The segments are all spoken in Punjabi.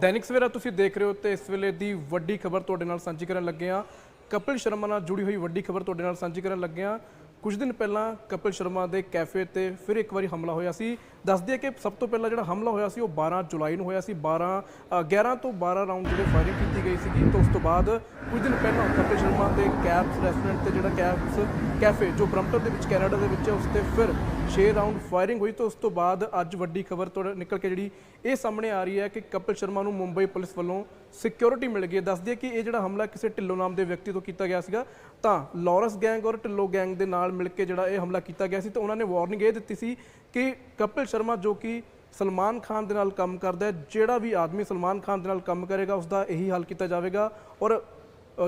ਦੈਨਿਕ ਸਵੇਰਾ ਤੁਸੀਂ ਦੇਖ ਰਹੇ ਹੋ ਤੇ ਇਸ ਵੇਲੇ ਦੀ ਵੱਡੀ ਖਬਰ ਤੁਹਾਡੇ ਨਾਲ ਸਾਂਝੀ ਕਰਨ ਲੱਗੇ ਹਾਂ। ਕਪਿਲ ਸ਼ਰਮਾ ਨਾਲ ਜੁੜੀ ਹੋਈ ਵੱਡੀ ਖਬਰ ਤੁਹਾਡੇ ਨਾਲ ਸਾਂਝੀ ਕਰਨ ਲੱਗੇ ਹਾਂ। ਕੁਝ ਦਿਨ ਪਹਿਲਾਂ ਕਪਿਲ ਸ਼ਰਮਾ ਦੇ ਕੈਫੇ ਤੇ ਫਿਰ ਇੱਕ ਵਾਰੀ ਹਮਲਾ ਹੋਇਆ ਸੀ। ਦੱਸ ਦਈਏ ਕਿ ਸਭ ਤੋਂ ਪਹਿਲਾਂ ਜਿਹੜਾ ਹਮਲਾ ਹੋਇਆ ਸੀ ਉਹ 12 ਜੁਲਾਈ ਨੂੰ ਹੋਇਆ ਸੀ। 12 ਅ, 11 ਤੋਂ 12 ਰਾਉਂਡ ਜਿਹੜੇ ਫਾਇਰਿੰਗ ਕੀਤੀ ਗਈ ਸੀਗੀ ਤੇ ਉਸ ਤੋਂ ਬਾਅਦ ਕੁਝ ਦਿਨ ਪਹਿਲਾਂ ਕਪਿਲ ਸ਼ਰਮਾ ਦੇ ਕੈਪਸ ਰੈਸਟੋਰੈਂਟ ਤੇ ਜਿਹੜਾ ਕੈਪਸ ਕੈਫੇ ਜੋ ਬ੍ਰਮਟਨ ਦੇ ਵਿੱਚ ਕੈਨੇਡਾ ਦੇ ਵਿੱਚ ਹੈ ਉਸ ਤੇ ਫਿਰ 6 ਰਾਉਂਡ ਫਾਇਰਿੰਗ ਹੋਈ ਤੇ ਉਸ ਤੋਂ ਬਾਅਦ ਅੱਜ ਵੱਡੀ ਖਬਰ ਤੋਂ ਨਿਕਲ ਕੇ ਜਿਹੜੀ ਇਹ ਸਾਹਮਣੇ ਆ ਰਹੀ ਹੈ ਕਿ ਕਪਿਲ ਸ਼ਰਮਾ ਨੂੰ ਮੁੰਬਈ ਪੁਲਿਸ ਵੱਲੋਂ ਸਿਕਿਉਰਿਟੀ ਮਿਲ ਗਈ ਹੈ। ਦੱਸਦੀ ਹੈ ਕਿ ਇਹ ਜਿਹੜਾ ਹਮਲਾ ਕਿਸੇ ਢਿੱਲੋਂ ਨਾਮ ਦੇ ਵਿਅਕਤੀ ਤੋਂ ਕੀਤਾ ਗਿਆ ਸੀਗਾ, ਤਾਂ ਲਾਰੈਂਸ ਗੈਂਗ ਔਰ ਢਿੱਲੋਂ ਗੈਂਗ ਦੇ ਨਾਲ ਮਿਲ ਕੇ ਜਿਹੜਾ ਇਹ ਹਮਲਾ ਕੀਤਾ ਗਿਆ ਸੀ, ਤੇ ਉਹਨਾਂ ਨੇ ਵਾਰਨਿੰਗ ਇਹ ਦਿੱਤੀ ਸੀ ਕਿ ਕਪਿਲ ਸ਼ਰਮਾ ਜੋ ਕਿ ਸਲਮਾਨ ਖਾਨ ਦੇ ਨਾਲ ਕੰਮ ਕਰਦਾ ਹੈ, ਜਿਹੜਾ ਵੀ ਆਦਮੀ ਸਲਮਾਨ ਖਾਨ ਦੇ ਨਾਲ ਕੰਮ ਕਰੇਗਾ ਉਸ ਦਾ ਇਹੀ ਹੱਲ ਕੀਤਾ ਜਾਵੇਗਾ ਔਰ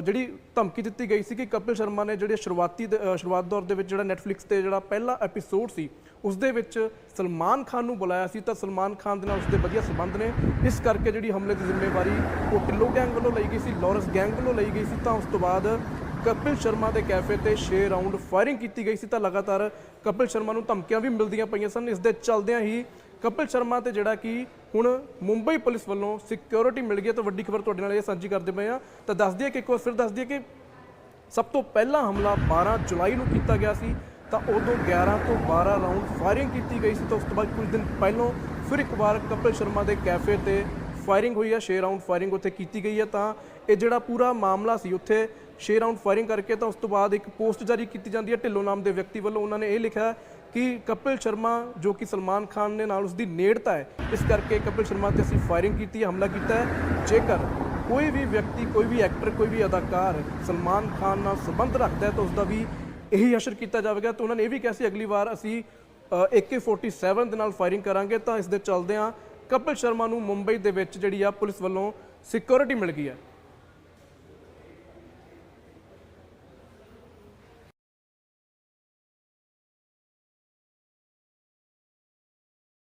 ਜਿਹੜੀ ਧਮਕੀ ਦਿੱਤੀ ਗਈ ਸੀ ਕਿ ਕਪਿਲ ਸ਼ਰਮਾ ਨੇ ਜਿਹੜੇ ਸ਼ੁਰੂਆਤੀ ਦੇ- ਸ਼ੁਰੂਆਤ ਦੌਰ ਦੇ ਵਿੱਚ ਜਿਹੜਾ Netflix ਤੇ ਜਿਹੜਾ ਪਹਿਲਾ ਐਪੀਸੋਡ ਸੀ, ਉਸ ਦੇ ਵਿੱਚ ਸਲਮਾਨ ਖਾਨ ਨੂੰ ਬੁਲਾਇਆ ਸੀ, ਤਾਂ ਸਲਮਾਨ ਖਾਨ ਦੇ ਨਾਲ ਉਸਦੇ ਵਧੀਆ ਸੰਬੰਧ ਨੇ। ਇਸ ਕਰਕੇ ਜਿਹੜੀ ਹਮਲੇ ਦੀ ਜ਼ਿੰਮੇਵਾਰੀ ਉਹ ਢਿੱਲੋਂ ਗੈਂਗ ਵੱਲੋਂ ਲਈ ਗਈ ਸੀ, ਲਾਰੈਂਸ ਗੈਂਗ ਵੱਲੋਂ ਲਈ ਗਈ ਸੀ, ਤਾਂ ਉਸ ਤੋਂ ਬਾਅਦ ਕਪਿਲ ਸ਼ਰਮਾ ਦੇ ਕੈਫੇ ਤੇ 6 ਰਾਉਂਡ ਫਾਇਰਿੰਗ ਕੀਤੀ ਗਈ ਸੀ, ਤਾਂ ਲਗਾਤਾਰ ਕਪਿਲ ਸ਼ਰਮਾ ਨੂੰ ਧਮਕੀਆਂ ਵੀ ਮਿਲਦੀਆਂ ਪਈਆਂ ਸਨ। ਇਸ ਦੇ ਚੱਲਦਿਆਂ ਹੀ ਕਪਿਲ ਸ਼ਰਮਾ ਤੇ ਜਿਹੜਾ ਕਿ ਹੁਣ ਮੁੰਬਈ ਪੁਲਿਸ ਵੱਲੋਂ ਸਿਕਿਉਰਿਟੀ ਮਿਲ ਗਈ ਹੈ ਤਾਂ ਵੱਡੀ ਖਬਰ ਤੁਹਾਡੇ ਨਾਲ ਇਹ ਸਾਂਝੀ ਕਰਦੇ ਪਏ ਆ ਤਾਂ ਦੱਸ ਦਈਏ ਕਿ ਇੱਕ ਵਾਰ ਫਿਰ ਦੱਸ ਦਈਏ ਕਿ ਸਭ ਤੋਂ ਪਹਿਲਾ ਹਮਲਾ 12 ਜੁਲਾਈ ਨੂੰ ਕੀਤਾ ਗਿਆ ਸੀ, ਤਾਂ ਉਦੋਂ 11 ਤੋਂ 12 ਰਾਉਂਡ ਫਾਇਰਿੰਗ ਕੀਤੀ ਗਈ ਸੀ, ਤਾਂ ਉਸ ਤੋਂ ਬਾਅਦ ਕੁਝ ਦਿਨ ਪਹਿਲਾਂ ਫਿਰ ਇੱਕ ਵਾਰ ਕਪਿਲ ਸ਼ਰਮਾ ਦੇ ਕੈਫੇ ਤੇ ਫਾਇਰਿੰਗ ਹੋਈ ਹੈ 6 ਰਾਉਂਡ ਫਾਇਰਿੰਗ ਉੱਥੇ ਕੀਤੀ ਗਈ ਹੈ। ਤਾਂ ਇਹ ਜਿਹੜਾ ਪੂਰਾ ਮਾਮਲਾ ਸੀ ਉੱਥੇ 6 ਰਾਉਂਡ ਫਾਇਰਿੰਗ ਕਰਕੇ ਤਾਂ ਉਸ ਤੋਂ ਬਾਅਦ ਇੱਕ ਪੋਸਟ ਜਾਰੀ ਕੀਤੀ ਜਾਂਦੀ ਹੈ, ਢਿੱਲੋਂ ਨਾਮ ਦੇ ਵਿਅਕਤੀ ਵੱਲੋਂ। ਉਹਨਾਂ ਨੇ ਇਹ ਲਿਖਿਆ ਕਿ ਕਪਿਲ ਸ਼ਰਮਾ, ਜੋ ਕਿ ਸਲਮਾਨ ਖਾਨ ਦੇ ਨਾਲ ਉਸ ਦੀ ਨੇੜਤਾ ਹੈ, ਇਸ ਕਰਕੇ ਕਪਿਲ ਸ਼ਰਮਾ ਤੇ ਅਸੀਂ ਫਾਇਰਿੰਗ ਕੀਤੀ ਹੈ ਹਮਲਾ ਕੀਤਾ ਹੈ। ਜੇਕਰ ਕੋਈ ਵੀ ਵਿਅਕਤੀ, ਕੋਈ ਵੀ ਐਕਟਰ ਕੋਈ ਵੀ ਅਦਾਕਾਰ ਸਲਮਾਨ ਖਾਨ ਨਾਲ ਸੰਬੰਧ ਰੱਖਦਾ ਹੈ, ਤਾਂ ਉਸ ਦਾ ਵੀ ਇਹੀ ਅਸਰ ਕੀਤਾ ਜਾਵੇਗਾ। ਤਾਂ ਉਹਨਾਂ ਨੇ ਇਹ ਵੀ ਕਿਹਾ ਸੀ, ਅਗਲੀ ਵਾਰ ਅਸੀਂ AK47 ਦੇ ਨਾਲ ਫਾਇਰਿੰਗ ਕਰਾਂਗੇ, ਤਾਂ ਇਸ ਦੇ ਚੱਲਦਿਆਂ ਕਪਿਲ ਸ਼ਰਮਾ ਨੂੰ ਮੁੰਬਈ ਦੇ ਵਿੱਚ ਜਿਹੜੀ ਆ ਪੁਲਿਸ ਵੱਲੋਂ ਸਿਕਿਉਰਿਟੀ ਮਿਲ ਗਈ ਹੈ।